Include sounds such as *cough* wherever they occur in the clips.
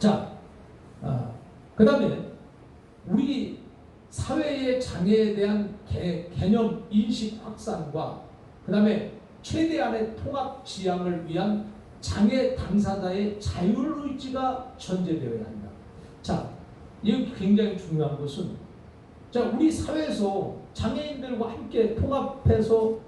자, 아, 그 다음에 우리 사회의 장애에 대한 개, 개념 인식 확산과 그 다음에 최대한의 통합 지향을 위한 장애 당사자의 자율의지가 전제되어야 한다. 자, 이게 굉장히 중요한 것은 자, 우리 사회에서 장애인들과 함께 통합해서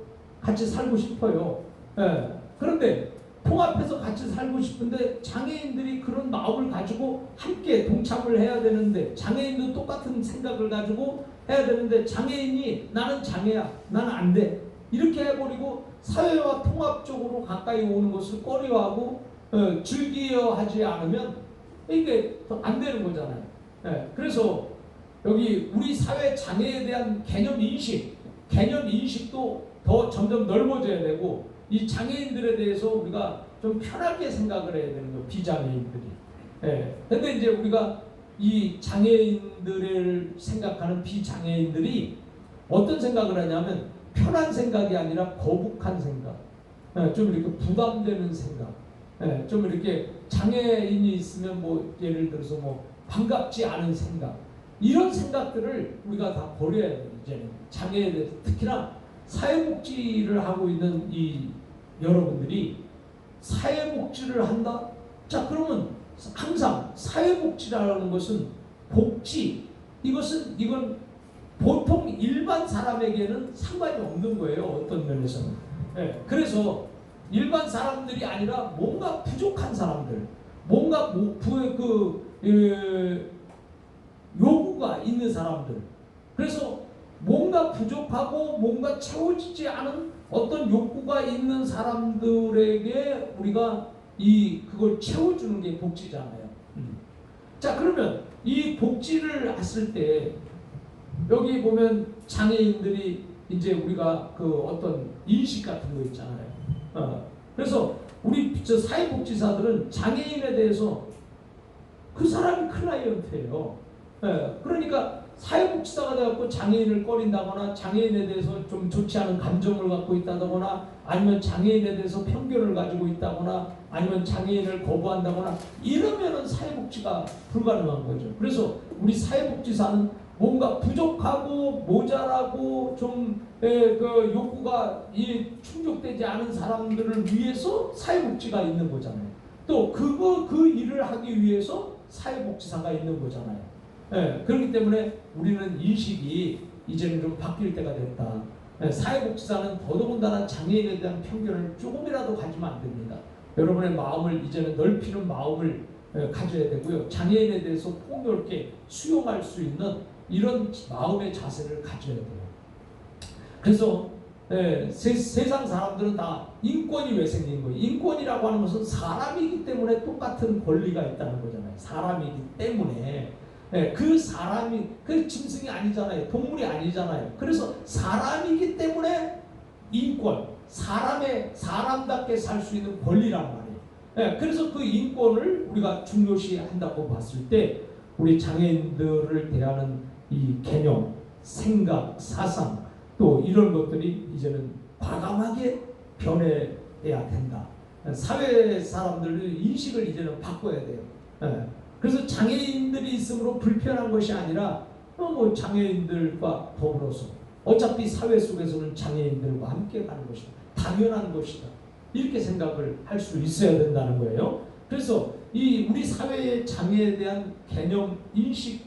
같이 살고 싶어요. 예. 그런데 통합해서 같이 살고 싶은데 장애인들이 그런 마음을 가지고 함께 동참을 해야 되는데 장애인도 똑같은 생각을 가지고 해야 되는데 장애인이 나는 장애야 나는 안 돼 이렇게 해버리고 사회와 통합적으로 가까이 오는 것을 꺼려하고 어, 즐기려 하지 않으면 이게 안 되는 거잖아요. 예, 그래서 여기 우리 사회 장애에 대한 개념 인식, 개념 인식도 더 점점 넓어져야 되고 이 장애인들에 대해서 우리가 좀 편하게 생각을 해야 되는 거예요. 비장애인들이. 예. 근데 이제 우리가 이 장애인들을 생각하는 비장애인들이 어떤 생각을 하냐면 편한 생각이 아니라 거북한 생각. 예, 좀 이렇게 부담되는 생각. 예, 좀 이렇게 장애인이 있으면 뭐 예를 들어서 뭐 반갑지 않은 생각. 이런 생각들을 우리가 다 버려야 돼요. 이제는 장애에 대해서 특히나 사회복지를 하고 있는 이 여러분들이 사회복지를 한다? 자, 그러면 항상 사회복지라는 것은 복지, 이것은, 이건 보통 일반 사람에게는 상관이 없는 거예요. 어떤 면에서는. 예, 그래서 일반 사람들이 아니라 뭔가 부족한 사람들, 뭔가 뭐, 부, 그, 에, 요구가 있는 사람들. 그래서 뭔가 부족하고 뭔가 채워지지 않은 어떤 욕구가 있는 사람들에게 우리가 이 그걸 채워주는 게 복지잖아요. 음. 자 그러면 이 복지를 했을 때 여기 보면 장애인들이 이제 우리가 그 어떤 인식 같은 거 있잖아요. 어. 그래서 우리 저 사회복지사들은 장애인에 대해서 그 사람이 클라이언트예요. 예, 그러니까 사회복지사가 돼갖고 장애인을 꺼린다거나 장애인에 대해서 좀 좋지 않은 감정을 갖고 있다거나 아니면 장애인에 대해서 편견을 가지고 있다거나 아니면 장애인을 거부한다거나 이러면은 사회복지가 불가능한 거죠. 그래서 우리 사회복지사는 뭔가 부족하고 모자라고 좀그 욕구가 이 충족되지 않은 사람들을 위해서 사회복지가 있는 거잖아요. 또 그거 그 일을 하기 위해서 사회복지사가 있는 거잖아요. 예, 그렇기 때문에 우리는 인식이 이제는 좀 바뀔 때가 됐다. 예, 사회복지사는 더더군다나 장애인에 대한 편견을 조금이라도 가지면 안 됩니다. 여러분의 마음을 이제는 넓히는 마음을 예, 가져야 되고요. 장애인에 대해서 폭넓게 수용할 수 있는 이런 마음의 자세를 가져야 돼요. 그래서 예, 세, 세상 사람들은 다 인권이 왜 생긴 거예요? 인권이라고 하는 것은 사람이기 때문에 똑같은 권리가 있다는 거잖아요. 사람이기 때문에. 예, 그 사람이 그 짐승이 아니잖아요. 동물이 아니잖아요. 그래서 사람이기 때문에 인권, 사람의 사람답게 살 수 있는 권리란 말이에요. 예, 그래서 그 인권을 우리가 중요시한다고 봤을 때 우리 장애인들을 대하는 이 개념, 생각, 사상 또 이런 것들이 이제는 과감하게 변해야 된다. 사회 사람들의 인식을 이제는 바꿔야 돼요. 예. 그래서 장애인들이 있으므로 불편한 것이 아니라 어, 뭐 장애인들과 더불어서 어차피 사회 속에서는 장애인들과 함께 가는 것이다. 당연한 것이다. 이렇게 생각을 할 수 있어야 된다는 거예요. 그래서 이 우리 사회의 장애에 대한 개념 인식,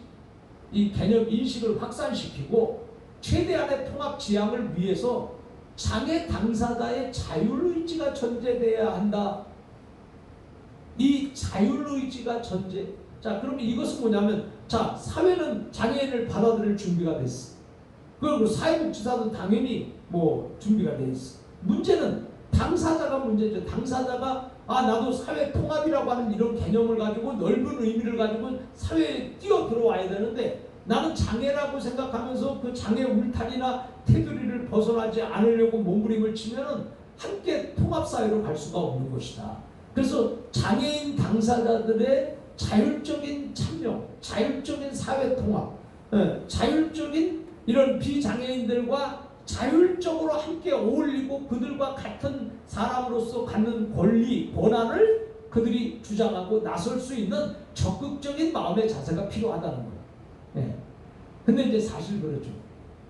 이 개념 인식을 확산시키고 최대한의 통합 지향을 위해서 장애 당사자의 자율의지가 전제돼야 한다. 이 자율의지가 전제. 자, 그러면 이것은 뭐냐면, 자, 사회는 장애인을 받아들일 준비가 됐어. 그리고 사회복지사도 당연히 뭐 준비가 돼 있어. 문제는 당사자가 문제죠. 당사자가 아 나도 사회 통합이라고 하는 이런 개념을 가지고 넓은 의미를 가지고 사회에 뛰어 들어와야 되는데 나는 장애라고 생각하면서 그 장애 울타리나 테두리를 벗어나지 않으려고 몸부림을 치면은 함께 통합 사회로 갈 수가 없는 것이다. 그래서 장애인 당사자들의 자율적인 참여, 자율적인 사회 통합, 예, 자율적인 이런 비장애인들과 자율적으로 함께 어울리고 그들과 같은 사람으로서 갖는 권리, 권한을 그들이 주장하고 나설 수 있는 적극적인 마음의 자세가 필요하다는 거예요. 예. 근데 이제 사실 그렇죠.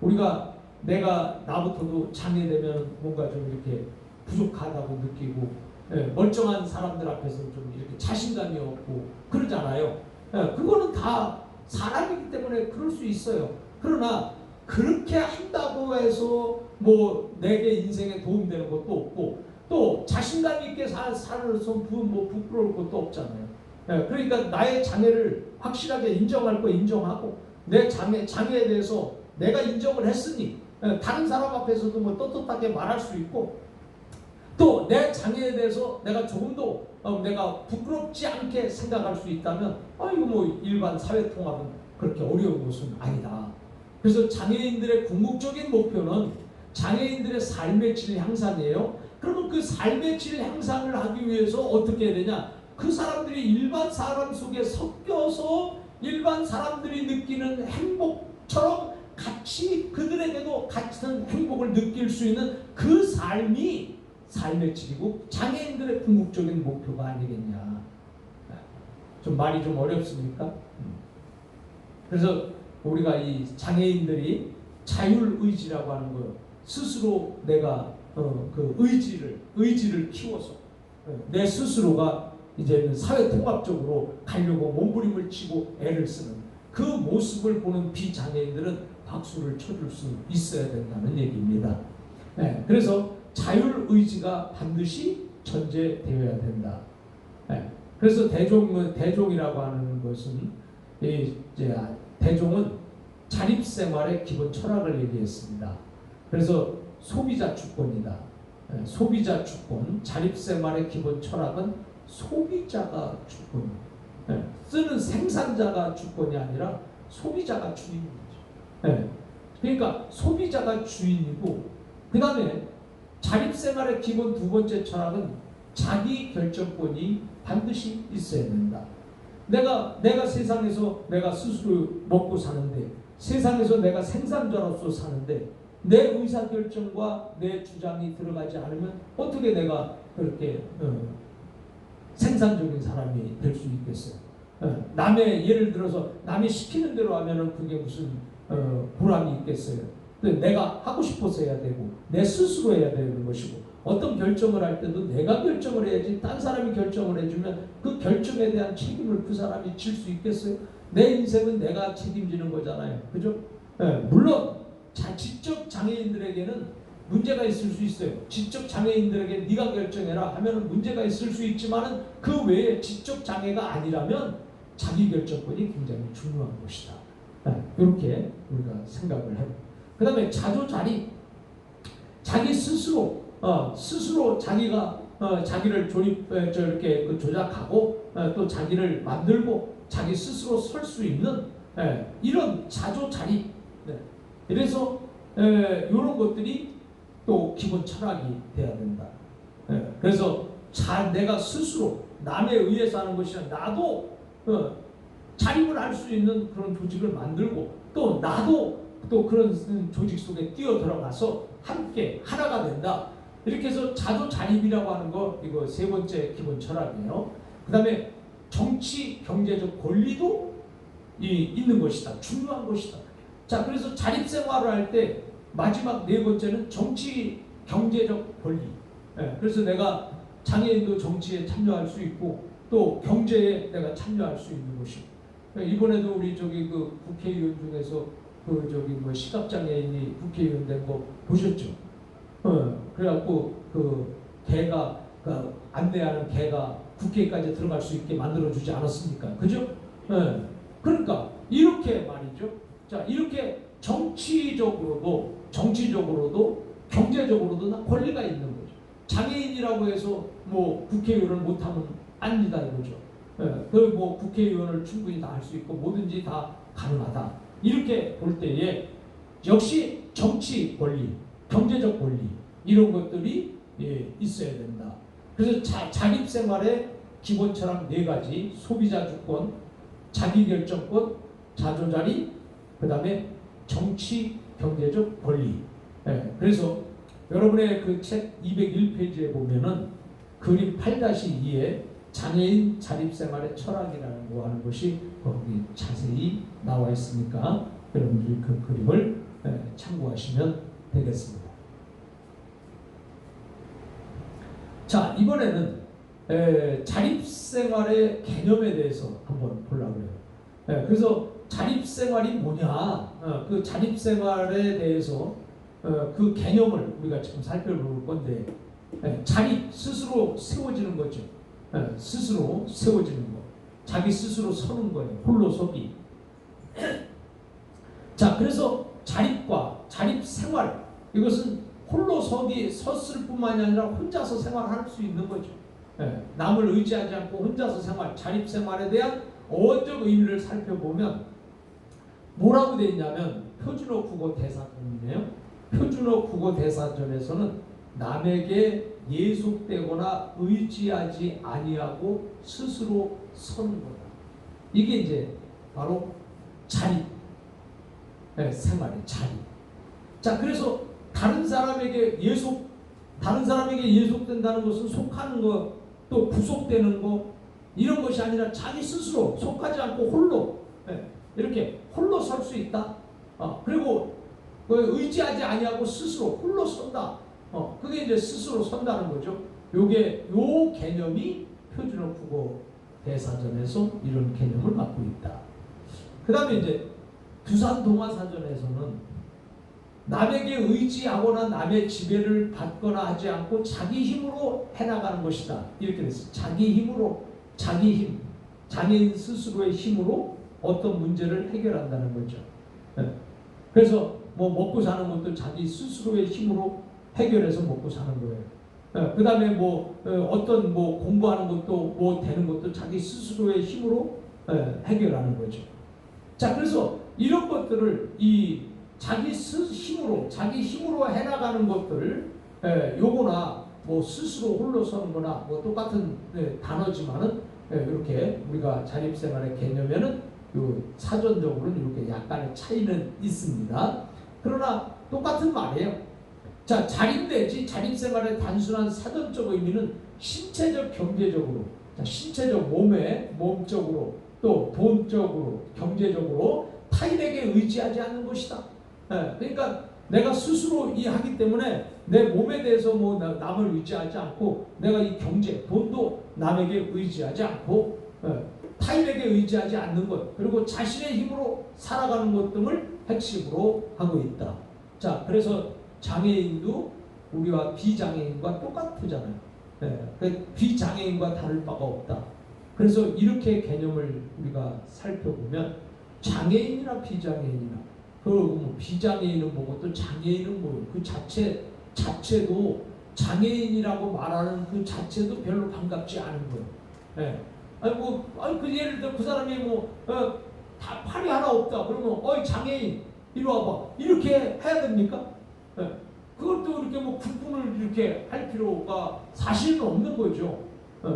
우리가 내가 나부터도 장애되면 뭔가 좀 이렇게 부족하다고 느끼고 예, 멀쩡한 사람들 앞에서 좀 이렇게 자신감이 없고 그러잖아요. 예, 그거는 다 사람이기 때문에 그럴 수 있어요. 그러나 그렇게 한다고 해서 뭐 내게 인생에 도움되는 것도 없고 또 자신감 있게 살 살아서 부, 뭐 부끄러울 것도 없잖아요. 예, 그러니까 나의 장애를 확실하게 인정할 거 인정하고 내 장애 장애에 대해서 내가 인정을 했으니 예, 다른 사람 앞에서도 뭐 떳떳하게 말할 수 있고 또 내 장애에 대해서 내가 조금도 어, 내가 부끄럽지 않게 생각할 수 있다면 아 이거 뭐 일반 사회 통합은 그렇게 어려운 것은 아니다. 그래서 장애인들의 궁극적인 목표는 장애인들의 삶의 질 향상이에요. 그러면 그 삶의 질 향상을 하기 위해서 어떻게 해야 되냐? 그 사람들이 일반 사람 속에 섞여서 일반 사람들이 느끼는 행복처럼 같이 그들에게도 같은 행복을 느낄 수 있는 그 삶이 삶의 질이고 장애인들의 궁극적인 목표가 아니겠냐. 좀 말이 좀 어렵습니까? 그래서 우리가 이 장애인들이 자율 의지라고 하는 거 스스로 내가 어, 그 의지를 의지를 키워서 어, 내 스스로가 이제는 사회 통합적으로 가려고 몸부림을 치고 애를 쓰는 그 모습을 보는 비장애인들은 박수를 쳐줄 수 있어야 된다는 얘기입니다. 네, 그래서 자율 의지가 반드시 전제되어야 된다. 네, 그래서 대종 대종이라고 하는 것은 이 이제 대종은 자립생활의 기본 철학을 얘기했습니다. 그래서 소비자 주권이다. 예, 소비자 주권, 자립생활의 기본 철학은 소비자가 주권, 예, 쓰는 생산자가 주권이 아니라 소비자가 주인인 거죠. 예, 그러니까 소비자가 주인이고 그 다음에 자립생활의 기본 두 번째 철학은 자기 결정권이 반드시 있어야 된다. 내가 내가 세상에서 내가 스스로 먹고 사는데 세상에서 내가 생산자로서 사는데 내 의사 결정과 내 주장이 들어가지 않으면 어떻게 내가 그렇게 어, 생산적인 사람이 될 수 있겠어요? 어, 남의 예를 들어서 남이 시키는 대로 하면은 그게 무슨 어, 보람이 있겠어요? 근데 내가 하고 싶어서 해야 되고 내 스스로 해야 되는 것이고 어떤 결정을 할 때도 내가 결정을 해야지 딴 사람이 결정을 해주면 그 결정에 대한 책임을 그 사람이 질 수 있겠어요? 내 인생은 내가 책임지는 거잖아요. 그죠? 예, 물론 자, 지적 장애인들에게는 문제가 있을 수 있어요. 지적 장애인들에게 네가 결정해라 하면은 문제가 있을 수 있지만은 그 외에 지적 장애가 아니라면 자기 결정권이 굉장히 중요한 것이다. 예, 이렇게 우리가 생각을 해요. 그 다음에 자조자립 자기 스스로 어, 스스로 자기가 어, 자기를 조립 에, 저렇게 그 조작하고 어, 또 자기를 만들고 자기 스스로 설 수 있는 에, 이런 자조자립 네. 그래서 이런 것들이 또 기본 철학이 돼야 된다. 에, 그래서 자, 내가 스스로 남에 의해서 하는 것이 아니라 나도 어, 자립을 할 수 있는 그런 조직을 만들고 또 나도 또 그런 조직 속에 뛰어 들어가서 함께 하나가 된다. 이렇게 해서 자조 자립이라고 하는 거 이거 세 번째 기본 철학이에요. 그 다음에 정치 경제적 권리도 이, 있는 것이다. 중요한 것이다. 자, 그래서 자립 생활을 할 때 마지막 네 번째는 정치 경제적 권리. 예, 그래서 내가 장애인도 정치에 참여할 수 있고 또 경제에 내가 참여할 수 있는 것이고 이번에도 우리 저기 그 국회의원 중에서 그 저기 뭐 시각장애인이 국회의원 된 거 보셨죠? 어, 그래갖고 그 개가 그 안내하는 개가 국회까지 들어갈 수 있게 만들어 주지 않았습니까? 그죠? 예. 그러니까 이렇게 말이죠. 자 이렇게 정치적으로도 정치적으로도 경제적으로도 다 권리가 있는 거죠. 장애인이라고 해서 뭐 국회의원을 못하면 아니다 이거죠. 예. 그뭐 국회의원을 충분히 다 할 수 있고 뭐든지 다 가능하다. 이렇게 볼 때에 역시 정치 권리, 경제적 권리 이런 것들이 예, 있어야 된다. 그래서 자, 자립 생활의 기본 철학 네 가지 소비자 주권, 자기 결정권, 자조자리, 그 다음에 정치 경제적 권리. 예, 그래서 여러분의 그 책 201페이지에 보면은 그림 8-2에 장애인 자립생활의 철학이라는 거 하는 것이 거기 자세히 나와 있으니까 여러분들이 그 그림을 예, 참고하시면 되겠습니다. 자 이번에는 에, 자립생활의 개념에 대해서 한번 보려고 해요. 예, 그래서 자립생활이 뭐냐, 어, 그 자립생활에 대해서 어, 그 개념을 우리가 지금 살펴볼 건데 예, 자립 스스로 세워지는 거죠. 예, 스스로 세워지는 거, 자기 스스로 서는 거예요. 홀로 서기. 자, 그래서 자립과 자립 생활 이것은 홀로 서기 섰을 뿐만이 아니라 혼자서 생활할 수 있는 거죠. 예, 남을 의지하지 않고 혼자서 생활, 자립 생활에 대한 어원적 의미를 살펴보면 뭐라고 되어 있냐면 표준어 국어 대사전이네요. 표준어 국어 대사전에서는 남에게 예속되거나 의지하지 아니하고 스스로 서는 거다. 이게 이제 바로 자립 네, 생활의 자립. 자, 그래서 다른 사람에게 예속, 다른 사람에게 예속된다는 것은 속하는 것, 또 구속되는 것 이런 것이 아니라 자기 스스로 속하지 않고 홀로 네, 이렇게 홀로 설 수 있다. 어, 그리고 그 의지하지 아니하고 스스로 홀로 선다. 어, 그게 이제 스스로 선다는 거죠. 요게 요 개념이 표준어 국어 대사전에서 이런 개념을 갖고 있다. 그 다음에 이제 두산 동화사전에서는 남에게 의지하거나 남의 지배를 받거나 하지 않고 자기 힘으로 해나가는 것이다. 이렇게 됐어요. 자기 힘으로, 자기 힘, 장애인 스스로의 힘으로 어떤 문제를 해결한다는 거죠. 네. 그래서 뭐 먹고 사는 것도 자기 스스로의 힘으로 해결해서 먹고 사는 거예요. 그 다음에 뭐 어, 어떤 뭐 공부하는 것도 뭐 되는 것도 자기 스스로의 힘으로 예, 해결하는 거죠. 자, 그래서 이런 것들을 이 자기 스 힘으로 자기 힘으로 해나가는 것들 예, 요거나 뭐 스스로 홀로 서는 거나 뭐 똑같은 예, 단어지만은 예, 이렇게 우리가 자립생활의 개념에는 요 사전적으로는 이렇게 약간의 차이는 있습니다. 그러나 똑같은 말이에요. 자, 자립 내지 자립생활의 단순한 사전적 의미는 신체적 경제적으로 자, 신체적 몸에 몸적으로 또 돈적으로 경제적으로 타인에게 의지하지 않는 것이다. 예, 그러니까 내가 스스로 이 하기 때문에 내 몸에 대해서 뭐 나- 남을 의지하지 않고 내가 이 경제 돈도 남에게 의지하지 않고 예, 타인에게 의지하지 않는 것 그리고 자신의 힘으로 살아가는 것 등을 핵심으로 하고 있다. 자 그래서 장애인도 우리와 비장애인과 똑같잖아요. 예, 그 비장애인과 다를 바가 없다. 그래서 이렇게 개념을 우리가 살펴보면 장애인이나 비장애인이나 그리고 뭐 비장애인은 뭐고 또 장애인은 뭐그 자체 자체도 장애인이라고 말하는 그 자체도 별로 반갑지 않은 거예요. 예. 아니 뭐 아니 그 예를 들어 그 사람이 뭐다 팔이 하나 없다 그러면 어이 장애인 이리 와봐 이렇게 해야 됩니까? 예. 그것도 이렇게 뭐 구분을 이렇게 할 필요가 사실은 없는 거죠. 예.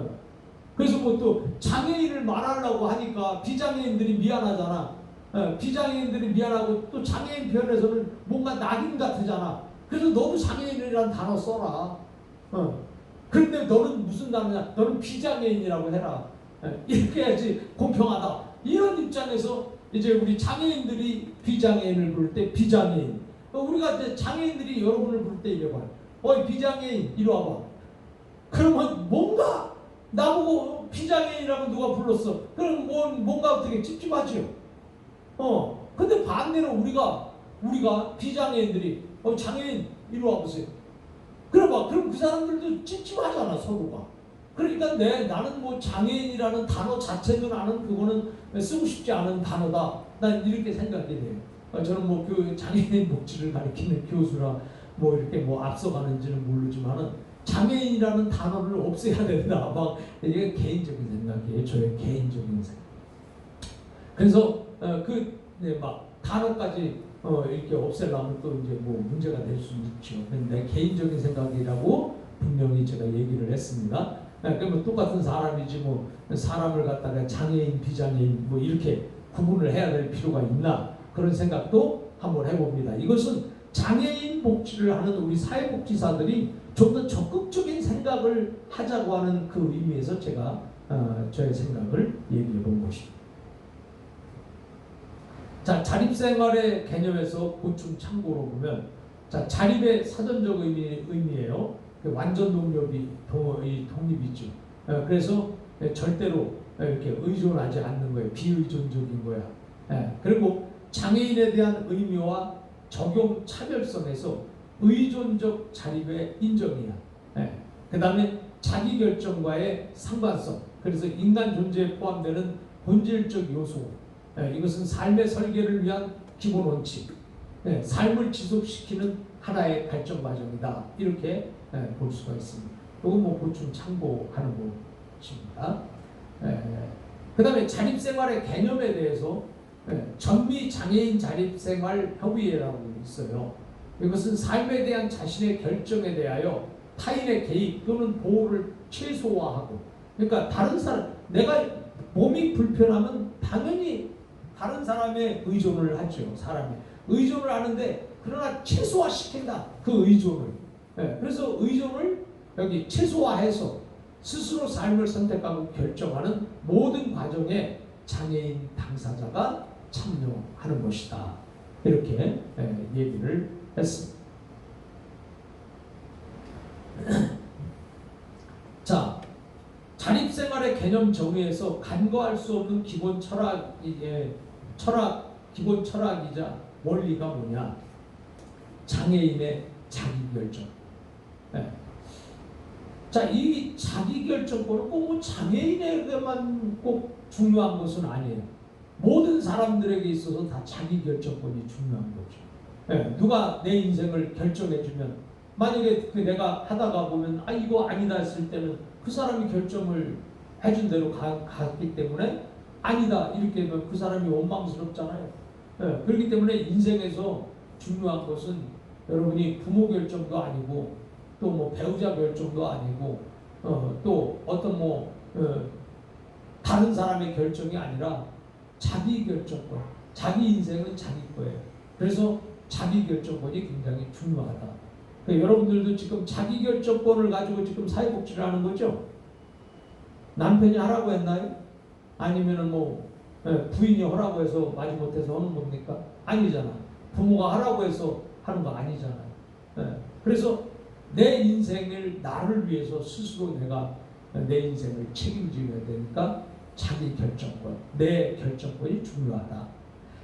그래서 뭐 또 장애인을 말하려고 하니까 비장애인들이 미안하잖아. 예, 비장애인들이 미안하고 또 장애인 편에서는 뭔가 낙인 같으잖아. 그래서 너도 장애인이라는 단어 써라. 어. 그런데 너는 무슨 단어냐? 너는 비장애인이라고 해라. 예, 이렇게 해야지 공평하다. 이런 입장에서 이제 우리 장애인들이 비장애인을 부를 때 비장애인. 어, 우리가 이제 장애인들이 여러분을 부를 때 이래 봐요. 어이 비장애인 이리 와봐. 그러면 뭔가 나보고 비장애인이라고 누가 불렀어. 그럼 뭐, 뭔가 되게 찝찝하죠. 어. 근데 반대로 우리가 우리가 비장애인들이 어 장애인 이리 와 보세요. 그래 봐. 그럼 그 사람들도 찝찝하잖아 서로가. 그러니까 내 나는 뭐 장애인이라는 단어 자체도 나는 그거는 쓰고 싶지 않은 단어다. 난 이렇게 생각이 돼요. 어, 저는 뭐그 장애인 복지를 가리키는 교수라 뭐 이렇게 뭐 앞서가는지는 모르지만은 장애인이라는 단어를 없애야 된다. *laughs* 막 이게 개인적인 생각이에요. 저의 개인적인 생각. 그래서 어, 그막 단어까지 어, 이렇게 없애려면 또 이제 뭐 문제가 될 수 있죠. 근데 내 개인적인 생각이라고 분명히 제가 얘기를 했습니다. 네, 그러면 똑같은 사람이지 뭐 사람을 갖다가 장애인, 비장애인 뭐 이렇게 구분을 해야 될 필요가 있나 그런 생각도 한번 해봅니다. 이것은 장애인 복지를 하는 우리 사회복지사들이 좀 더 적극적인 생각을 하자고 하는 그 의미에서 제가 어, 저의 생각을 얘기해 본 것입니다. 자, 자립생활의 개념에서 보충 참고로 보면 자, 자립의 사전적 의미, 의미예요. 그 완전 독립이 동, 이 독립이죠. 어, 그래서 절대로 이렇게 의존하지 않는 거예요. 비의존적인 거야. 예, 그리고 장애인에 대한 의미와 적용 차별성에서 의존적 자립의 인정이야. 예, 그 다음에 자기 결정과의 상관성. 그래서 인간 존재에 포함되는 본질적 요소. 예, 이것은 삶의 설계를 위한 기본 원칙. 예, 삶을 지속시키는 하나의 발전 과정이다. 이렇게 예, 볼 수가 있습니다. 이건 뭐 보충 참고하는 것입니다. 그 다음에 자립생활의 개념에 대해서 예, 전미 장애인 자립생활 협의회라고 있어요. 이것은 삶에 대한 자신의 결정에 대하여 타인의 개입 또는 보호를 최소화하고 그러니까 다른 사람 내가 몸이 불편하면 당연히 다른 사람의 의존을 하죠. 사람이 의존을 하는데 그러나 최소화시킨다 그 의존을 예, 그래서 의존을 여기 최소화해서 스스로 삶을 선택하고 결정하는 모든 과정에 장애인 당사자가 참여하는 것이다. 이렇게 예, 얘기를 했습니다. *clears throat* 자, 자립생활의 개념 정의에서 간과할 수 없는 기본 철학, 예, 철학, 기본 철학이자 원리가 뭐냐? 장애인의 자기결정. 예. 자, 이 자기결정권은 꼭뭐 장애인에게만 꼭 중요한 것은 아니에요. 모든 사람들에게 있어서 다 자기 결정권이 중요한 거죠. 예, 누가 내 인생을 결정해주면 만약에 그 내가 하다가 보면 아 이거 아니다 했을 때는 그 사람이 결정을 해준 대로 가, 갔기 때문에 아니다 이렇게 하면 그 사람이 원망스럽잖아요. 예, 그렇기 때문에 인생에서 중요한 것은 여러분이 부모 결정도 아니고 또 뭐 배우자 결정도 아니고 어, 또 어떤 뭐 어, 다른 사람의 결정이 아니라 자기 결정권, 자기 인생은 자기 거예요. 그래서 자기 결정권이 굉장히 중요하다. 그러니까 여러분들도 지금 자기 결정권을 가지고 지금 사회복지를 하는 거죠? 남편이 하라고 했나요? 아니면은 뭐 예, 부인이 하라고 해서 마지 못해서 하는 겁니까? 아니잖아. 부모가 하라고 해서 하는 거 아니잖아요. 예, 그래서 내 인생을 나를 위해서 스스로 내가 내 인생을 책임져야 되니까 자기 결정권, 내 결정권이 중요하다.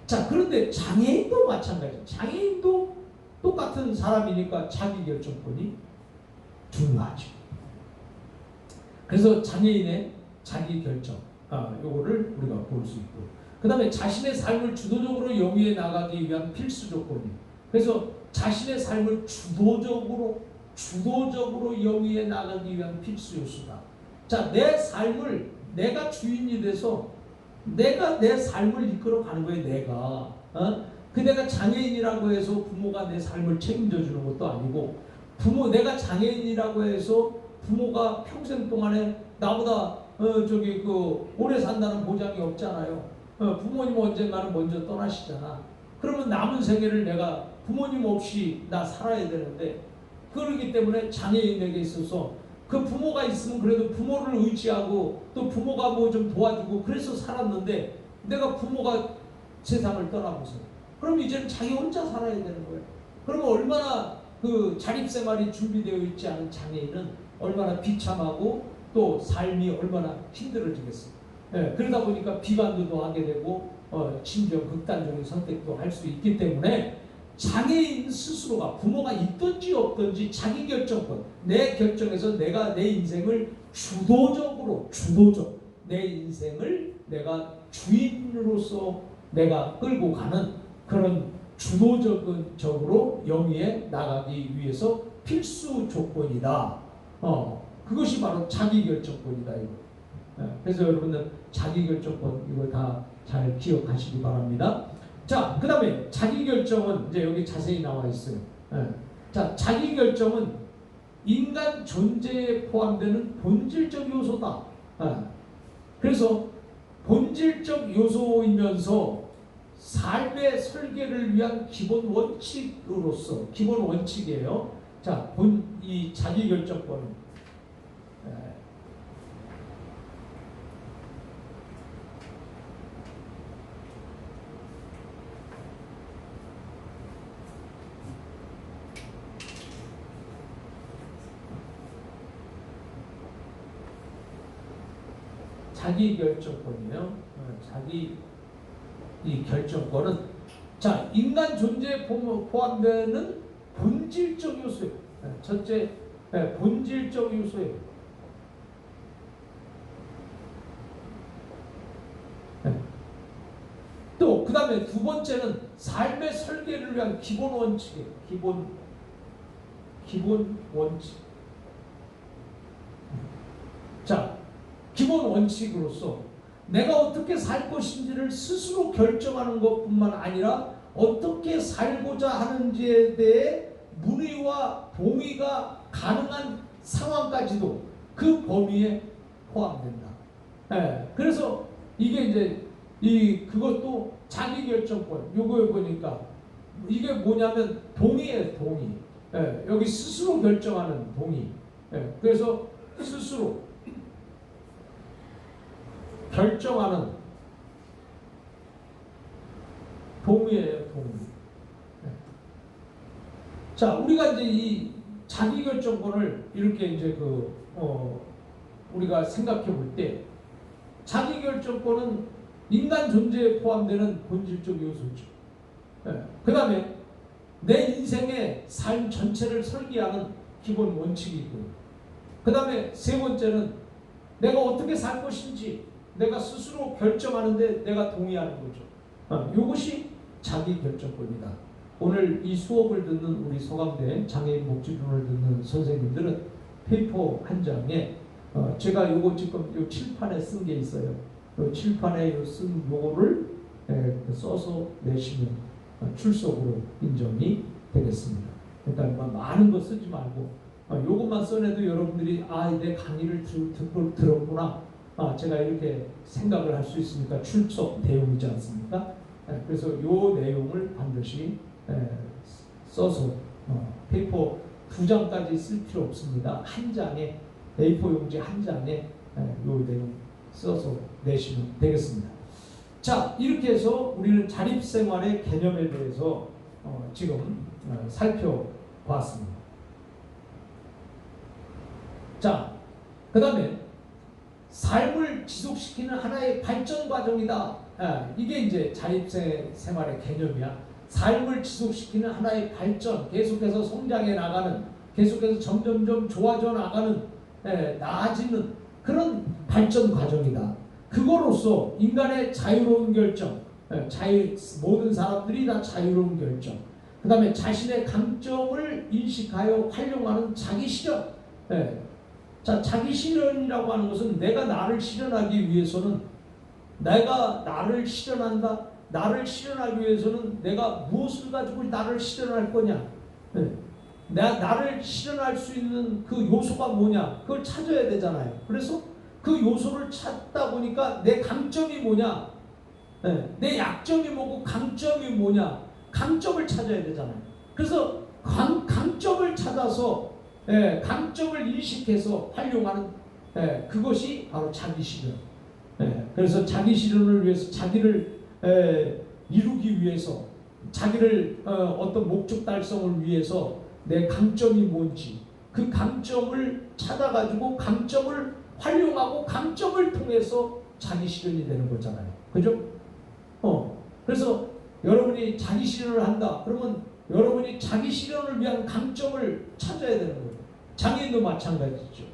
자, 그런데 장애인도 마찬가지. 장애인도 똑같은 사람이니까 자기 결정권이 중요하죠. 그래서 장애인의 자기 결정, 아, 요거를 우리가 볼 수 있고, 그 다음에 자신의 삶을 주도적으로 영위해 나가기 위한 필수 조건이. 그래서 자신의 삶을 주도적으로 주도적으로 영위해 나가기 위한 필수 요소다. 자, 내 삶을 내가 주인이 돼서 내가 내 삶을 이끌어 가는 거예요, 내가. 어? 그 내가 장애인이라고 해서 부모가 내 삶을 책임져 주는 것도 아니고 부모 내가 장애인이라고 해서 부모가 평생 동안에 나보다 어 저기 그 오래 산다는 보장이 없잖아요. 어 부모님 언젠가는 먼저 떠나시잖아. 그러면 남은 생애를 내가 부모님 없이 나 살아야 되는데 그러기 때문에 장애인에게 있어서 그 부모가 있으면 그래도 부모를 의지하고 또 부모가 뭐 좀 도와주고 그래서 살았는데 내가 부모가 세상을 떠나고서 그럼 이제는 자기 혼자 살아야 되는 거예요. 그러면 얼마나 그 자립생활이 준비되어 있지 않은 장애인은 얼마나 비참하고 또 삶이 얼마나 힘들어지겠어요. 예, 그러다 보니까 비관도 더하게 되고 어, 심지어 극단적인 선택도 할 수 있기 때문에 장애인 스스로가 부모가 있든지 없든지 자기 결정권, 내 결정에서 내가 내 인생을 주도적으로 주도적 내 인생을 내가 주인으로서 내가 끌고 가는 그런 주도적으로 영위에 나가기 위해서 필수 조건이다. 어, 그것이 바로 자기 결정권이다 이거. 예, 그래서 여러분들 자기 결정권 이걸 다 잘 기억하시기 바랍니다. 자, 그 다음에 자기결정은 이제 여기 자세히 나와 있어요. 예. 자, 자기결정은 인간 존재에 포함되는 본질적 요소다. 예. 그래서 본질적 요소이면서 삶의 설계를 위한 기본 원칙으로서 기본 원칙이에요. 자, 본 이 자기결정권은 예. 자기 결정권이에요. 어, 자기 이 결정권은 자 인간 존재에 포- 포함되는 본질적 요소예요. 네, 첫째 네, 본질적 요소예요. 네. 또 그 다음에 두 번째는 삶의 설계를 위한 기본 원칙이에요. 기본 기본 원칙. 자, 기본 원칙으로서 내가 어떻게 살 것인지를 스스로 결정하는 것뿐만 아니라 어떻게 살고자 하는지에 대해 문의와 동의가 가능한 상황까지도 그 범위에 포함된다. 예, 그래서 이게 이제 이 그것도 자기 결정권. 요거 보니까 이게 뭐냐면 동의예요, 동의. 예, 여기 스스로 결정하는 동의. 예, 그래서 스스로 결정하는 동의예요, 동의. 예. 자, 우리가 이제 이 자기 결정권을 이렇게 이제 그 어, 우리가 생각해 볼 때 자기 결정권은 인간 존재에 포함되는 본질적 요소죠. 그 다음에 내 인생의 삶 전체를 설계하는 기본 원칙이 있고, 그 다음에 세 번째는 내가 어떻게 살 것인지 내가 스스로 결정하는데 내가 동의하는 거죠. 어, 이것이 자기 결정권이다. 오늘 이 수업을 듣는 우리 서강대 장애인 복지분을 듣는 선생님들은 페이퍼 한 장에 어, 제가 요거 지금 요 칠판에 쓴 게 있어요. 요 칠판에 요 쓴 요거를 에, 써서 내시면 어, 출석으로 인정이 되겠습니다. 그러니까 막 많은 거 쓰지 말고 어, 요것만 써내도 여러분들이 아, 내 강의를 들, 듣고 들었구나. 아, 제가 이렇게 생각을 할 수 있으니까 출석 대용이지 않습니까? 에, 그래서 요 내용을 반드시 에, 써서 어, 페이퍼 두 장까지 쓸 필요 없습니다. 한 장에 A4 용지 한 장에 에, 요 내용 써서 내시면 되겠습니다. 자 이렇게 해서 우리는 자립생활의 개념에 대해서 어, 지금 어, 살펴보았습니다. 자, 그 다음에 삶을 지속시키는 하나의 발전 과정이다. 아, 이게 이제 자립생활의 개념이야. 삶을 지속시키는 하나의 발전, 계속해서 성장해 나가는, 계속해서 점점점 좋아져 나가는, 예, 나아지는 그런 발전 과정이다. 그거로서 인간의 자유로운 결정, 예, 자유 모든 사람들이 다 자유로운 결정. 그 다음에 자신의 강점을 인식하여 활용하는 자기. 예, 자, 자기 실현이라고 하는 것은 내가 나를 실현하기 위해서는 내가 나를 실현한다. 나를 실현하기 위해서는 내가 무엇을 가지고 나를 실현할 거냐? 네. 나, 나를 실현할 수 있는 그 요소가 뭐냐? 그걸 찾아야 되잖아요. 그래서 그 요소를 찾다 보니까 내 강점이 뭐냐? 네. 내 약점이 뭐고 강점이 뭐냐? 강점을 찾아야 되잖아요. 그래서 강, 강점을 찾아서 예, 강점을 인식해서 활용하는 예, 그것이 바로 자기 실현. 예, 그래서 자기 실현을 위해서 자기를 예, 이루기 위해서 자기를 어, 떤 목적 달성을 위해서 내 강점이 뭔지 그 강점을 찾아가지고 강점을 활용하고 강점을 통해서 자기 실현이 되는 거잖아요. 그죠? 어, 그래서 여러분이 자기 실현을 한다. 그러면 여러분이 자기 실현을 위한 강점을 찾아야 되는 거예요. 장애인도 마찬가지죠.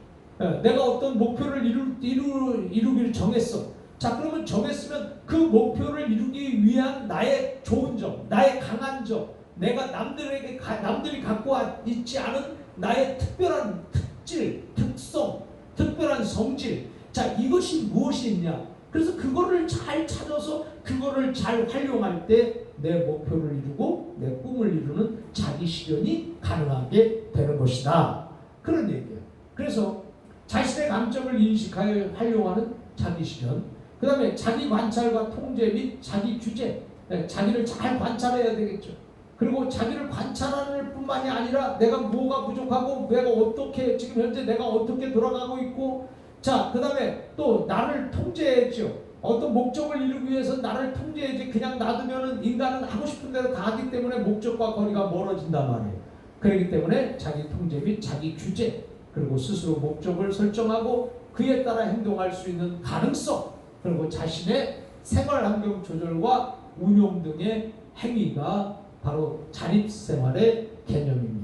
예, 내가 어떤 목표를 이루, 이루, 이루기를 정했어. 자, 그러면 정했으면 그 목표를 이루기 위한 나의 좋은 점, 나의 강한 점, 내가 남들에게, 가, 남들이 갖고 있지 않은 나의 특별한 특질, 특성, 특별한 성질. 자, 이것이 무엇이 있냐? 그래서 그거를 잘 찾아서 그거를 잘 활용할 때 내 목표를 이루고 내 꿈을 이루는 자기 실현이 가능하게 되는 것이다. 그런 얘기예요. 그래서 자신의 강점을 인식하여 활용하는 자기 실현. 그 다음에 자기 관찰과 통제 및 자기 규제. 네, 자기를 잘 관찰해야 되겠죠. 그리고 자기를 관찰하는 뿐만이 아니라 내가 뭐가 부족하고 내가 어떻게 지금 현재 내가 어떻게 돌아가고 있고 자, 그 다음에 또 나를 통제했죠. 어떤 목적을 이루기 위해서 나를 통제해야지 그냥 놔두면은 인간은 하고 싶은 대로 다 하기 때문에 목적과 거리가 멀어진단 말이에요. 그렇기 때문에 자기 통제 및 자기 규제 그리고 스스로 목적을 설정하고 그에 따라 행동할 수 있는 가능성 그리고 자신의 생활 환경 조절과 운용 등의 행위가 바로 자립 생활의 개념입니다.